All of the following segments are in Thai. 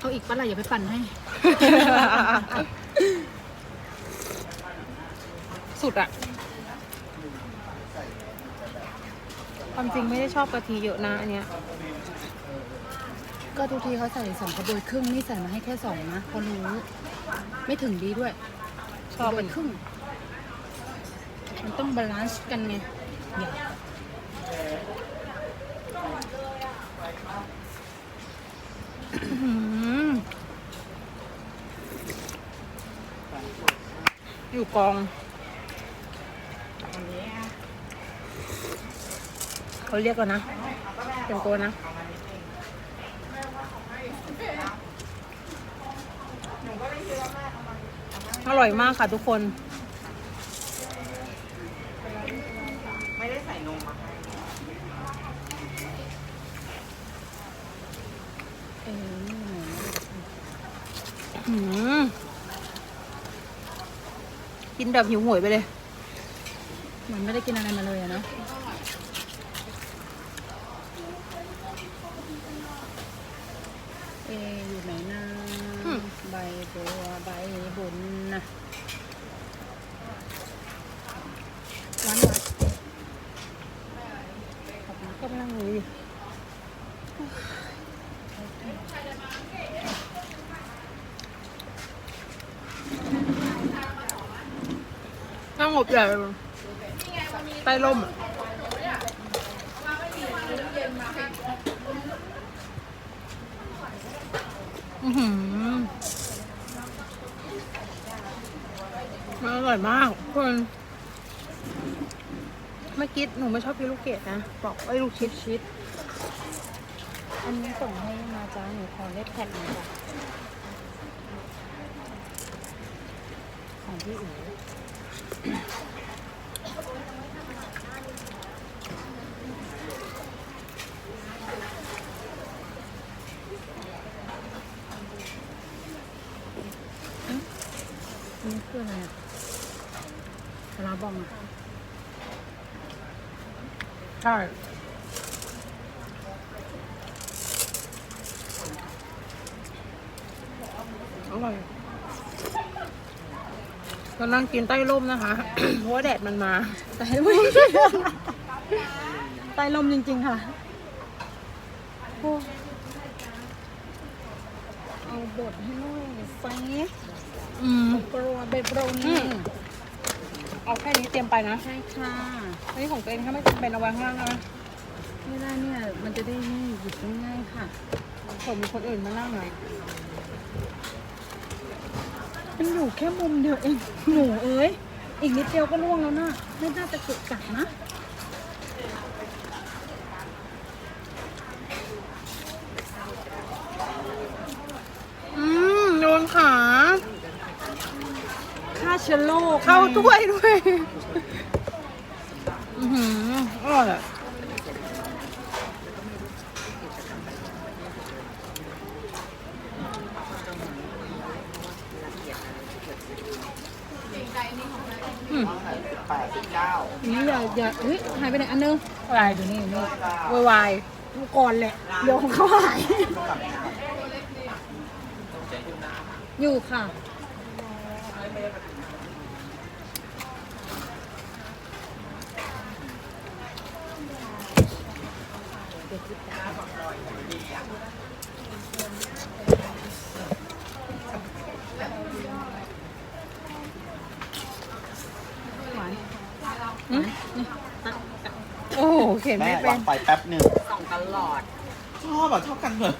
เอาอีกปะล่ะอย่าไปปั่นให้ สุดอะความจริงไม่ได้ชอบกะทิเยอะนะอันเนี้ย ก็ทุกทีเขาใส่สองกระบวยครึ่งนี่ใส่มาให้แค่สองนะเพราะรู้ ไม่ถึงดีด้วยชอบกระบมัวนยครึ่ง มันต้องบาลานซ์กันไงอย่า อื้อหืออยู่กองเขาเรียกแล้วนะเต็มตัวนะอร่อยมากค่ะทุกคนเออนี่ไงอืม กินแบบหิวโหวยไปเลย เหมือนไม่ได้กินอะไรมาเลยอะเนาะเออยู่ไหนนะอืมใบบัวใบบุญนะหวานหวาน ก็ไม่นั่งเลยนั่ งหมดใหญ่ใต้ร่มอะอือหือมันอร่อยมากทุกคนเมื่อกี้หนูไม่ชอบกินลูกเกดนะ บอกไอ้ลูกชิดชิดอันนี้ส่งให้มาจ้าหนูขอเล็บแผ่นหนึ่งจ้ะของพี่อู๋ นี่คืออะไรอะปลาร้าบองอะใช่อร่อย ก็นั่งกินใต้ร่มนะคะ เพราะว่าแดดมันมาแต่ไม่ใต้ลมจริงๆค่ะโอ้เอาบทให้หน่อยไฟอืมกรัวเบโบรอืนี่มเอาแค่นี้เตรียมไปนะใช่ค่ะอันนี้ของตัวเองถ้าไม่จำเป็นเอาไว้ข้างล่างนะไม่ได้เนี่ย มันจะได้นี่หยิบง่ายๆค่ะผมมีคนอื่นมานั่งหน่อย มันอยู่แค่มุมเดียวเองหนูเอ้ย อีกนิดเดียวก็ล่วงแล้วนะไม่น่าจะเกิดกัดนะ อืมโดนขาฆ่าเชื้อโรคเข้าถ้วยด้วย อือหืออร่อยอะอืม แปดสิบเก้า นี่อย่าอย่าเฮ้ยหายไปไหนอันนึงอะไรอยู่นี่อยู่นี่วายวายก่อนแหละเดี๋ยวของเขาหาย อยู่ค่ะหวาน อืม นี่ตักตักโอ้โหเขียนแม่ไม่เป็วานงไปแป๊บหนึ่งส่องตลอดชอบอะชอบกันเหมือน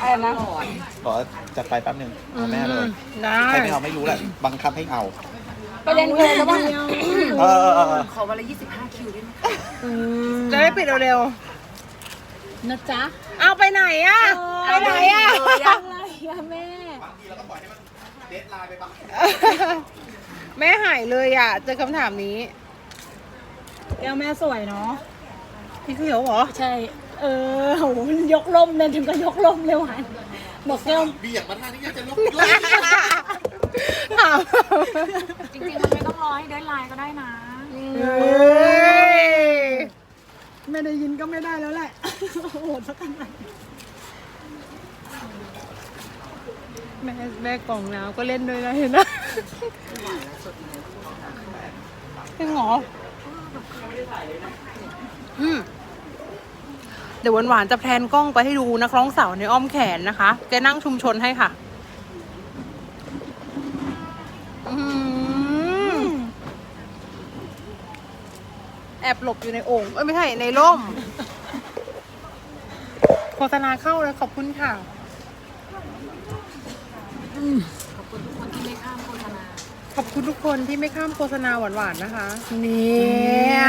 อะไรนะตลอดบอกว่าจัดไปแป๊บหนึ่งเอาแม่เลยได้ ใครไม่เอาไม่รู้แหละบังคับให้เอา ประเด็นคือแล้วว่าเออเออเออขอวันละ25 คิวได้ไหมคะจะได้ปิดเร็วนะจ๊ะๆ เอาไปไหนอะไปไหนอะอะไรอะแม่ บางทีเราก็ปล่อยให้มันเดทไลน์ไปบ้าง แม่หายเลยอะเจอคำถามนี้ แก้วแม่สวยเนาะพี่เขียวเหรอ ใช่ เออโหยกลมเนี่ยถึงก็ยกลมเลยหวานบอกแก้วเบียกมาท่านี้อยากจะลุกด้วยถามจริงๆมันไม่ต้องรอให้เดนไลน์ก็ได้นะเฮ้ยไม่ได้ยินก็ไม่ได้แล้วแหละ โหดสักขนาดแม่แม่กล่องน้ำก็เล่นด้วยนะเห็นนะจริงเหรอ อืมเดี๋ยวหวานๆจะแพลนกล้องไปให้ดูนักร้องสาวในอ้อมแขนนะคะแกนั่งชุมชนให้ค่ะ อืมแอบหลบอยู่ในโอ่งเอ้ยไม่ใช่ในร่ม โฆษณาเข้าเลยขอบคุณค่ะขอบ ขอบคุณทุกคนที่ไม่ข้ามโฆษณาหวานๆนะคะ เนี่ย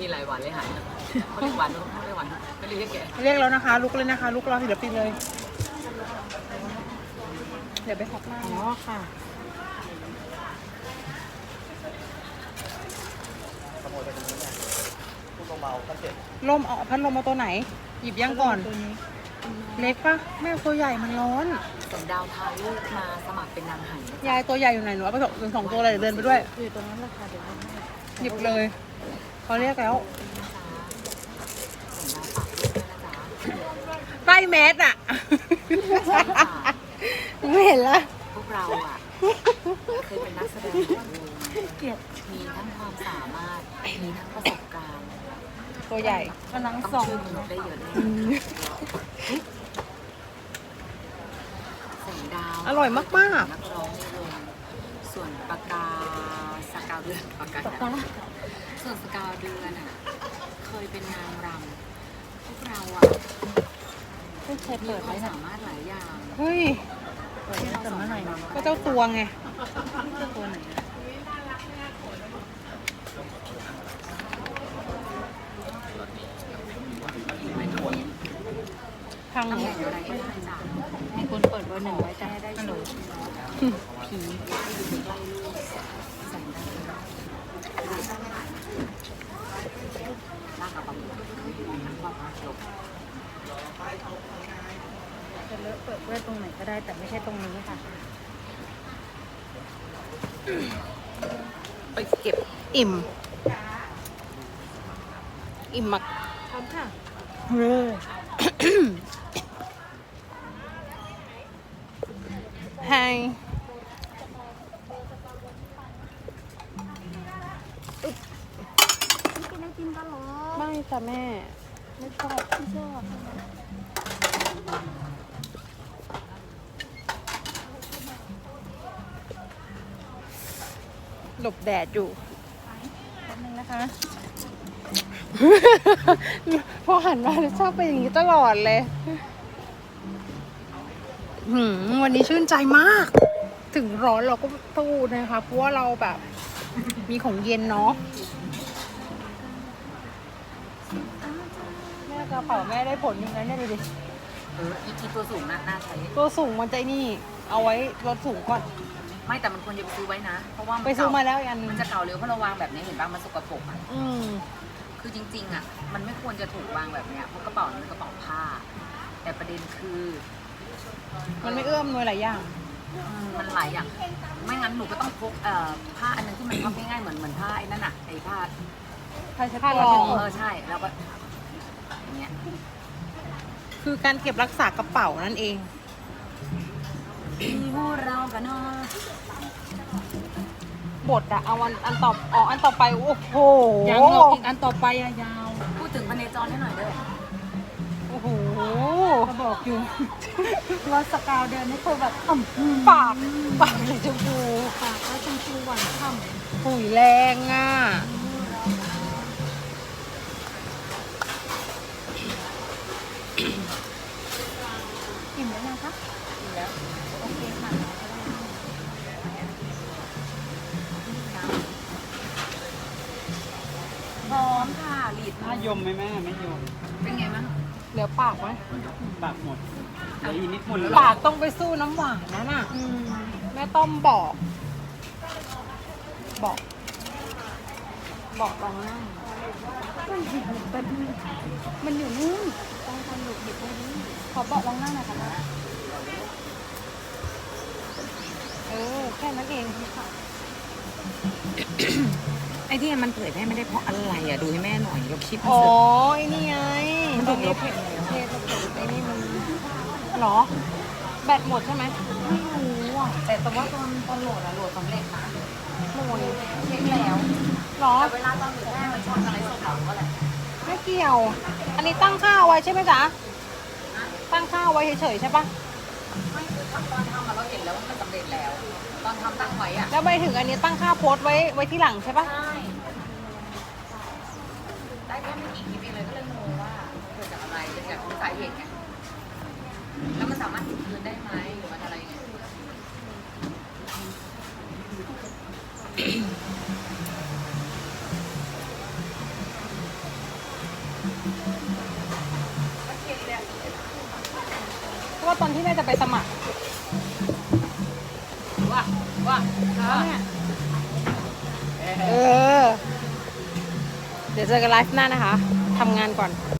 มีหลายวันเลยหายเขาเรียกหวานเขาเรียกหวานไม่เรียกแกเรียกแล้วนะคะ ลุกเลยนะคะ ลุกรอศิลปินเลย เดี๋ยวไปขอบหน้าอ๋อค่ะขโมยไปตรงนี้เนี่ยพูดเบาๆก็เจ็บลมเอาพัดลมมาตัวไหน หยิบย่างก่อนตัวนี้ เล็กปะแม่ตัวใหญ่มันร้อน สมดาวพาลูกมาสมัครเป็นนางไหนะยายตัวใหญ่อยู่ไหนหนูเอาไปสองสองตัวเลยเดี๋ยวเดินไปด้วย อยู่ตรงนั้นราคาเดี๋ยวให้หยิบเลย เขาเรียกแล้วสมดาวฝากลูกด้วยนะจ๊ะใต้แมสอะไม่เห็นละพวกเราอะเคยเป็นนักแสดงของวงเกลียดมีทั้งความสามารถ มีทั้งประสบการณ์ ตัวใหญ่กำลังต้องส่องช่วยมนุษย์ได้เยอะแน่แสง ดาวอร่อยมากนักร้องในวงส่วนปากกาสกาวเดือนปากกาปากกาส่วนสกาวเดือนอะเคยเป็นนางรำพวกเราอะไม่เคยมีเปิดคไว้วามนะสามารถหลายอย่างๆเฮ้ยเปิดไว้แต่เมื่อไหร่นะก็เจ้าตัวไงตัวไหนอะทางหตำนูแหน่งอะไรก็ได้จ้ะมี คนเปิดเบอร์หนึ่งไว้จ้ะแค่ได้ฮัลโหลช่วยผีอยู่ใกล้ลูกแสงดาวลากกระเป๋าความจบจะเลอะเปิดไว้ตรงไหนก็ได้แต่ไม่ใช่ตรงนี้ค่ะ ไปเก็บอิ่ม อิ่มมากพร้อมค่ะเฮ้ ยไฮกินไอติมกันเหรอไม่จ้ะแม่ ไม่ชอบไม่ชอบหลบแดดอยู่แป๊บนึงนะคะพอหันมาแล้วชอบเป็นอย่างนี้ตลอดเลย หืมวันนี้ชื่นใจมาก ถึงร้อนเราก็สู้นะคะเพราะว่าเราแบบมีของเย็นเนาะแม่กระเป๋าแม่ได้ผลยังไงเนี่ยดูดิเอออีทีตัวสูงน่าน่าใช้ตัวสูงมันจะไอ้นี่ เอาไว้รถสูงก่อน ไม่แต่มันควรจะไปซื้อไว้นะ เพราะว่าไปซื้อมาแล้วอีกอันหนึงมันจะเก่าเร็วเพราะเราวางแบบนี้เห็นป่ะมันสกปรกอะอืมคือจริง ๆ อะ มันไม่ควรจะถูกวางแบบเนี้ยเพราะกระเป๋ามันเป็นกระเป๋าผ้า แต่ประเด็นคือ มันไม่เอื้อมหน่วยหลายอย่าง อืมมันหลายอย่าง ไม่งั้นหนูก็ต้องพกเอ่อผ้าอันนึงที่มันพับง่ายๆเหมือนเหมือนผ้าไอ้นั่นอะไอ้ผ้าผ้าเช็ดตัวเออใช่แล้วก็อย่างเงี้ยคือการเก็บรักษากระเป๋านั่นเองมีหูเรากันเนาะบทอะเอาอันอันต่ออ๋ออันต่อไป โอ้โหยังหรอกอีกอันต่อไปอะยาว พูดถึงพเนจรให้หน่อยเด้อโอ้โห ก็บอกอยู่ ว่าสกาวเดินนี่คือแบบอ่ำปากปากเลยชมพูปากแล้วชมพูหวานฉ่ำหุยแรงอะอิ่มแล้วนะคะอิ่มแล้ว โอเคค่ะพร้อมค่ะหลีดถ้ายมไหมแม่ไม่ยมเป็นไงบ้าง เหลือปากไหมปากหมดเหลืออีกนิดหมดแล้วเหรอปากต้องไปสู้น้ำหวานนั่นน่ะอืมแม่ต้อมบอก บอก บอกตรงนั้นมันหยิบไปดูมันอยู่นู่นตอนการหลุดหยิบไปดูขอบอกลองนั่งหน่อยค่ะเออ แค่นั้นเองค่ะ ไอ้ที่มันเผยแพร่ไม่ได้เพราะอะไรอะดูให้แม่หน่อยเราคลิปอ๋อไอ้นี่ไงมันถึงลบเทสลบไอ้นี่มันหรอ แบตหมดใช่ไหมไม่รู้อะแต่แต่ว่าตอนตอนโหลดอะโหลดสำเร็จนะโหลดเช็คแล้วหรอ แต่เวลาตอนอยู่แม่มันชอบอะไรสดเราก็แหละไม่เกี่ยว อันนี้ตั้งค่าไว้ใช่ไหมจ๊ะ ตั้งค่าไว้เฉยๆใช่ปะไม่คือตอนทำอะเราเห็นแล้วว่ามันสำเร็จแล้ว ตอนทำตั้งไว้อะแล้วไปถึงอันนี้ตั้งค่าโพสต์ไว้ไว้ที่หลังใช่ปะใช่ได้แค่ไม่กี่คลิปเองเลยก็เลยงงว่าเกิดจากอะไรเกิดจากสาเหตุไงแล้วมันสามารถติดคืนได้ไหมหรือมันอะไรไงเพราะว่าตอนที่แม่จะไปสมัครว่าว่าเนี่ยเออ เดี๋ยวเจอกันไลฟ์หน้านะคะทำงานก่อน